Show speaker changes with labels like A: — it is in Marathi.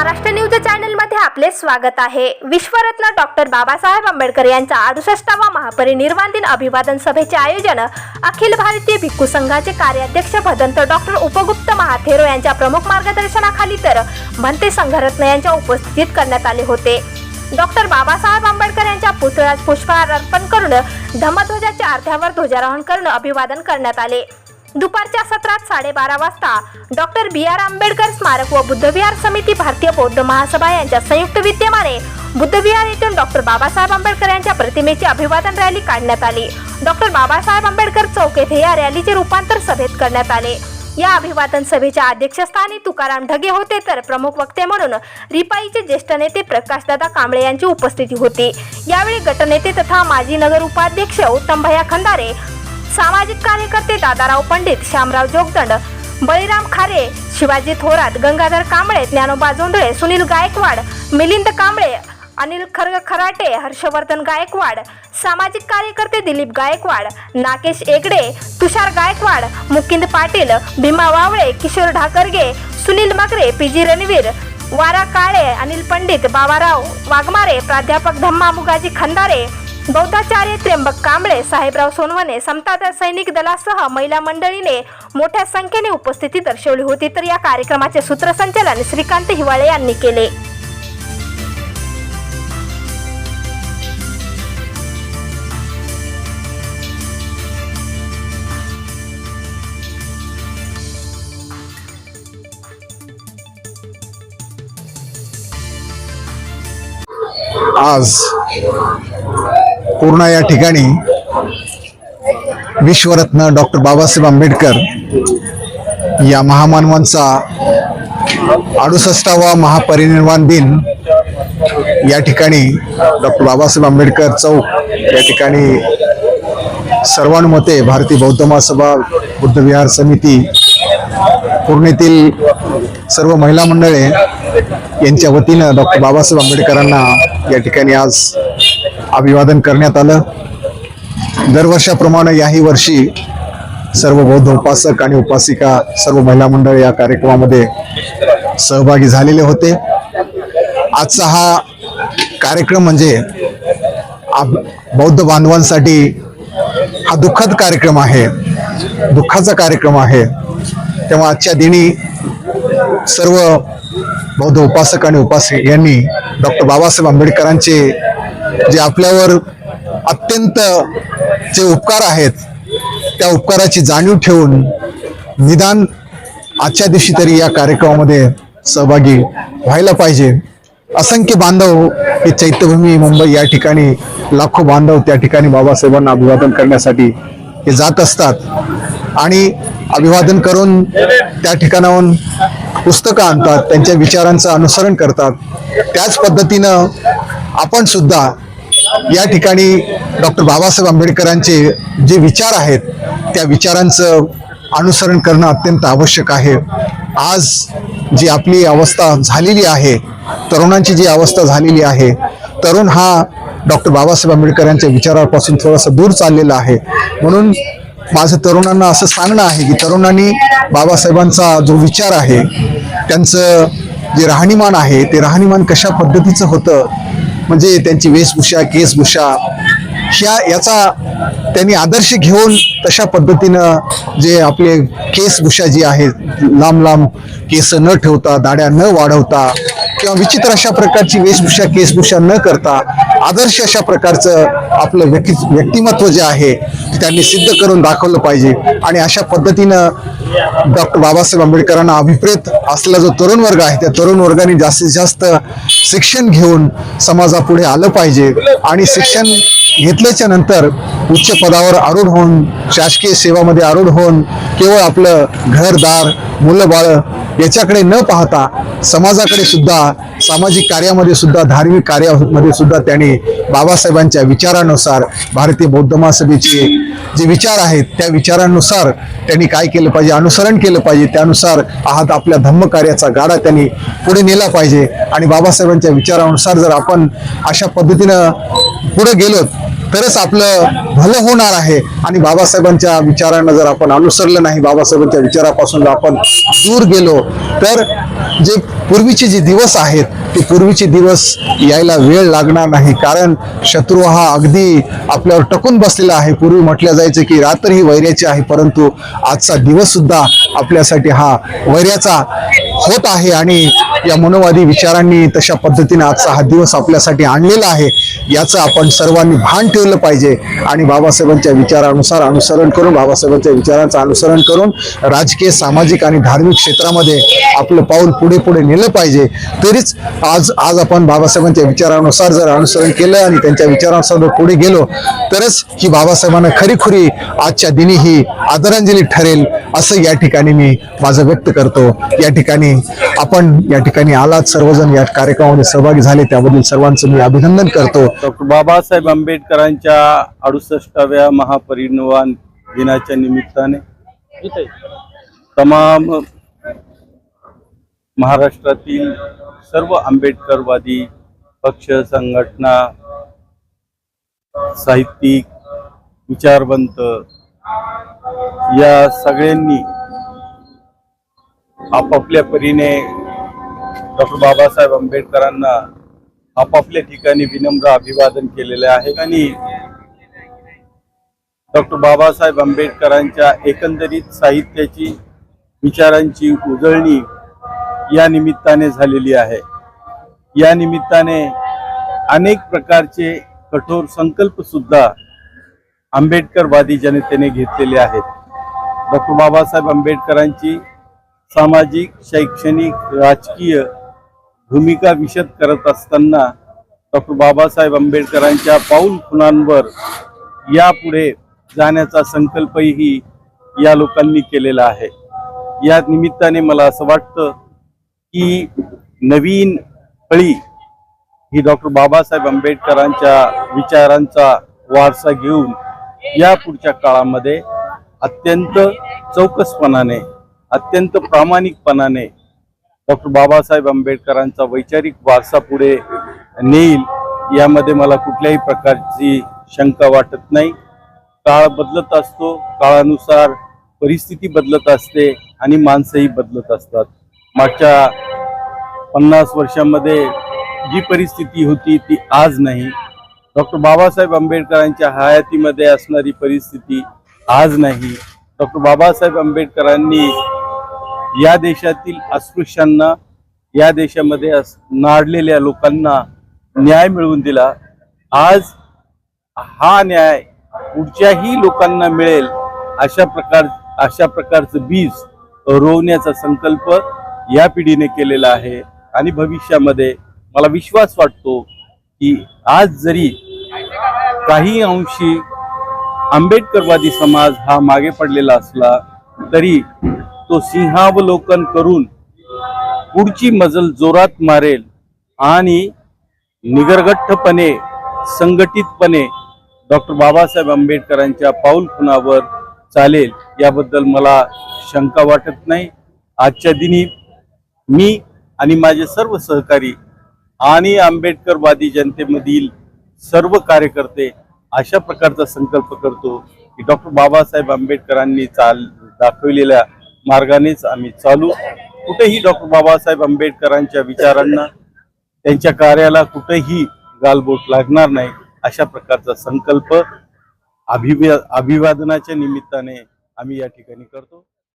A: महाराष्ट्र न्यूज चॅनलमध्ये आपले स्वागत आहे. विश्वरत्न डॉक्टर बाबासाहेब आंबेडकर यांचा अडुसष्टावा महापरिनिर्वाण दिन अभिवादन सभेचे आयोजन अखिल भारतीय भिक्खू संघाचे कार्याध्यक्ष भदंत डॉक्टर उपगुप्त महाथेरो यांच्या प्रमुख मार्गदर्शनाखाली तर भंते संघरत्न यांच्या उपस्थितीत करण्यात आले होते. डॉक्टर बाबासाहेब आंबेडकर यांच्या पुतळ्यास पुष्पहार अर्पण करून धम्मध्वजाच्या अर्ध्यावर ध्वजारोहण करून अभिवादन करण्यात आले. दुपारच्या सत्रात साडेबारा वाजता डॉक्टर बी आर आंबेडकर स्मारक व बुद्धविहार समिती भारतीय बौद्ध महासभा यांच्या संयुक्त विद्यमाने बुद्धविहार येथून डॉक्टर बाबासाहेब आंबेडकर यांच्या प्रतिमेची अभिवादन रॅली काढण्यात आली. डॉक्टर बाबासाहेब आंबेडकर चौक येथे या रॅलीचे रूपांतर सभेत करण्यात आले. या अभिवादन सभेच्या अध्यक्षस्थानी तुकाराम ढगे होते तर प्रमुख वक्ते म्हणून रिपाईचे ज्येष्ठ नेते प्रकाशदादा कांबळे यांची उपस्थिती होती. यावेळी गटनेते तथा माजी नगर उपाध्यक्ष उत्तम भया खंदारे सामाजिक कार्यकर्ते दादाराव पंडित श्यामराव जोगदंड बळीराम खारे शिवाजी थोरात गंगाधर कांबळे ज्ञानोबा जोंधळे सुनील गायकवाड मिलिंद कांबळे अनिल खरग खराटे हर्षवर्धन गायकवाड सामाजिक कार्यकर्ते दिलीप गायकवाड नाकेश एगडे तुषार गायकवाड मुकिंद पाटील भीमा वावळे किशोर ढाकरगे सुनील मगरे पी जी रणवीर वारा काळे अनिल पंडित बाबाराव वाघमारे प्राध्यापक धम्मा मुगाजी खंदारे बौद्धाचार्य त्र्यंबक कांबळे साहेबराव सोनवणे समता सैनिक दलासह महिला मंडळीने मोठ्या संख्येने उपस्थिती दर्शवली होती. तर या कार्यक्रमाचे सूत्रसंचालन श्रीकांत हिवाळे यांनी केले.
B: आज पूर्णा या ठिकाणी विश्वरत्न डॉक्टर बाबासाहेब आंबेडकर या महामानवांचा अडुसष्टावा महापरिनिर्वाण दिन या ठिकाणी डॉक्टर बाबासाहेब आंबेडकर चौक या ठिकाणी सर्वानुमते भारतीय बौद्ध महासभा बुद्धविहार समिती पूर्णेतील सर्व महिला मंडळे यांच्या वतीनं डॉक्टर बाबासाहेब आंबेडकरांना या ठिकाणी आज अभिवादन करण्यात आलं. दरवर्षाप्रमाणे याही वर्षी सर्व बौद्ध उपासक आणि उपासिका सर्व महिला मंडळ या कार्यक्रमामध्ये सहभागी झालेले होते. आजचा हा कार्यक्रम म्हणजे बौद्ध बांधवांसाठी हा दुःखद कार्यक्रम आहे. दुःखाचा कार्यक्रम आहे. तेव्हा आजच्या दिनी सर्व बौद्ध उपासक आणि उपासक यांनी डॉक्टर बाबासाहेब आंबेडकरांचे जे आपल्यावर अत्यंत जे उपकार आहेत त्या उपकाराची जाणीव ठेवून निदान आजच्या दिवशी तरी या कार्यक्रमामध्ये सहभागी व्हायला पाहिजे. असंख्य बांधव हे चैत्यभूमी मुंबई या ठिकाणी लाखो बांधव त्या ठिकाणी बाबासाहेबांना अभिवादन करण्यासाठी हे जात असतात. आणि अभिवादन करून त्या ठिकाणाहून पुस्तकं आणतात त्यांच्या विचारांचं अनुसरण करतात. त्याच पद्धतीनं आपण सुद्धा या ठिकाणी डॉक्टर बाबासाहेब आंबेडकरांचे जे विचार आहेत त्या विचारांचं अनुसरण करणं अत्यंत आवश्यक आहे. आज जी आपली अवस्था झालेली आहे तरुणांची जी अवस्था झालेली आहे तरुण हा डॉक्टर बाबासाहेब आंबेडकरांच्या विचारापासून थोडासा दूर चाललेला आहे. म्हणून माझं तरुणांना असं सांगणं आहे की तरुणांनी बाबासाहेबांचा जो विचार आहे त्यांचं जे राहणीमान आहे ते राहणीमान कशा पद्धतीचं होतं म्हणजे त्यांची वेशभूषा केसभूषा ह्या याचा त्यांनी आदर्श घेऊन तशा पद्धतीनं जे आपले केसभूषा जी आहे लांब लांब केस न ठेवता दाड्या न वाढवता किंवा विचित्र अशा प्रकारची वेशभूषा केसभूषा न करता आदर्श अशा प्रकारचं आपलं व्यक्ती व्यक्तिमत्व जे आहे ते त्यांनी सिद्ध करून दाखवलं पाहिजे. आणि अशा पद्धतीनं डॉक्टर बाबासाहेब आंबेडकरांना अभिप्रेत असलेला जो तरुण वर्ग आहे त्या तरुण वर्गाने जास्तीत जास्त शिक्षण घेऊन समाजापुढे आलं पाहिजे. आणि शिक्षण घेतल्याच्या नंतर उच्च पदावर आरूढ होऊन शासकीय सेवामध्ये आरूढ होऊन केवळ आपलं घरदार मुलं बाळं याच्याकडे न पाहता समाजाकडे सुद्धा सामाजिक कार्यामध्ये सुद्धा धार्मिक कार्यामध्ये सुद्धा त्यांनी बाबासाहेबांच्या विचारानुसार भारतीय बौद्ध महासभेचे जे विचार आहेत त्या विचारांनुसार त्यांनी काय केलं पाहिजे अनुसरण केलं पाहिजे त्यानुसार आहात आपल्या धम्म कार्याचा गाडा त्यांनी पुढे नेला पाहिजे. आणि बाबासाहेबांच्या विचारानुसार जर आपण अशा पद्धतीनं पुढे गेलो तरच आपलं भलं होणार आहे. आणि बाबासाहेबांच्या विचारांना जर आपण अनुसरलं नाही बाबासाहेबांच्या विचारापासून जर आपण दूर गेलो तर जे पूर्वीचे जे दिवस आहेत ते पूर्वीचे दिवस यायला वेळ लागणार नाही. कारण शत्रू हा अगदी आपल्यावर टकून बसलेला आहे. पूर्वी म्हटलं जायचं की रात्र ही वैर्याची आहे परंतु आजचा दिवस सुद्धा आपल्यासाठी हा वैर्याचा होत आहे आणि या मनोवादी विचारांनी तशा पद्धतीने आजचा हा दिवस आपल्यासाठी आणलेला आहे. याचं आपण सर्वांनी भान ठेवलं पाहिजे. आणि बाबासाहेबांच्या विचारानुसार अनुसरण करून बाबासाहेबांच्या विचारांचं अनुसरण करून राजकीय सामाजिक आणि धार्मिक क्षेत्रामध्ये आपलं पाऊल पुढे पुढे नेलं पाहिजे. तरीच आज आज आपण बाबासाहेबांच्या विचारानुसार जर अनुसरण केलं आणि त्यांच्या विचारानुसार जर पुढे गेलो तरच ही बाबासाहेबांना खरीखुरी आजच्या दिनी ही आदरांजली ठरेल असं या ठिकाणी मी माझं व्यक्त करतो. या ठिकाणी आपण या ठिकाणी ठिकाणी आलात सर्वजण या कार्यक्रमामध्ये सहभागी झाले. त्याबद्दल सर्वांचं मी अभिनंदन करतो.
C: डॉक्टर बाबासाहेब आंबेडकरांच्या अडुसष्टाव्या महापरिनिर्वाण दिनाच्या निमित्ताने तमाम महाराष्ट्रातील सर्व आंबेडकरवादी पक्ष संघटना साहित्यिक विचारवंत या सगळ्यांनी आपापल्या परीने डॉक्टर बाबासाहेब आंबेडकरांना आपापल्या ठिकाणी विनम्र अभिवादन केलेले आहे. आणि डॉक्टर बाबासाहेब आंबेडकरांच्या एकंदरीत साहित्याची विचारांची उजळणी या निमित्ताने झालेली आहे. या निमित्ताने अनेक प्रकारचे कठोर संकल्प सुद्धा आंबेडकरवादी जनतेने घेतलेले आहेत. डॉक्टर बाबासाहेब आंबेडकरांची सामाजिक शैक्षणिक राजकीय भूमिका विशद करत असताना डॉक्टर बाबासाहेब आंबेडकरांच्या पाऊल खुणांवर यापुढे जाण्याचा संकल्पही या लोकांनी केलेला आहे. या निमित्ताने मला असं वाटतं की नवीन फळी ही डॉक्टर बाबासाहेब आंबेडकरांच्या विचारांचा वारसा घेऊन या पुढच्या काळामध्ये अत्यंत चौकसपणाने अत्यंत प्रामाणिकपणाने डॉक्टर बाबासाहेब आंबेडकरांचा वैचारिक वारसा पुढे नेईल यामध्ये मला कुठल्याही प्रकारची शंका वाटत नाही. काळ बदलत असतो काळानुसार परिस्थिती बदलत असते आणि माणसंही बदलत असतात. मागच्या पन्नास वर्षामध्ये जी परिस्थिती होती ती आज नाही. डॉक्टर बाबासाहेब आंबेडकरांच्या हयातीमध्ये असणारी परिस्थिती आज नाही. डॉक्टर बाबासाहेब आंबेडकरांनी या देशातील अस्पृश्यांना या देशामध्ये अस- नाडलेल्या लोकांना न्याय मिळवून दिला. आज हा न्याय पुढच्याही लोकांना मिळेल अशा प्रकार अशा प्रकारचं बीज रोवण्याचा संकल्प या पिढीने केलेला आहे. आणि भविष्यामध्ये मला विश्वास वाटतो की आज जरी काही अंशी आंबेडकरवादी समाज हा मागे पडलेला असला तरी तो सिंहावलोकन करून पुढची मजल जोरात मारेल आणि निगरगठ्ठपणे संघटितपणे डॉक्टर बाबासाहेब आंबेडकरांच्या पाऊल खुणावर चालेल याबद्दल मला शंका वाटत नाही. आजच्या दिनी मी आणि माझे सर्व सहकारी आणि आंबेडकरवादी जनतेमधील सर्व कार्यकर्ते अशा प्रकारचा संकल्प करतो की डॉक्टर बाबासाहेब आंबेडकरांनी चाल दाखवलेल्या मार्गानेच आम्ही चालू. कुठेही डॉक्टर बाबासाहेब आंबेडकरांच्या विचारांना त्यांच्या कार्याला कुठेही गालबोट लागणार नाही अशा प्रकारचा संकल्प अभिवा अभिवादनाच्या निमित्ताने आम्ही या ठिकाणी करतो.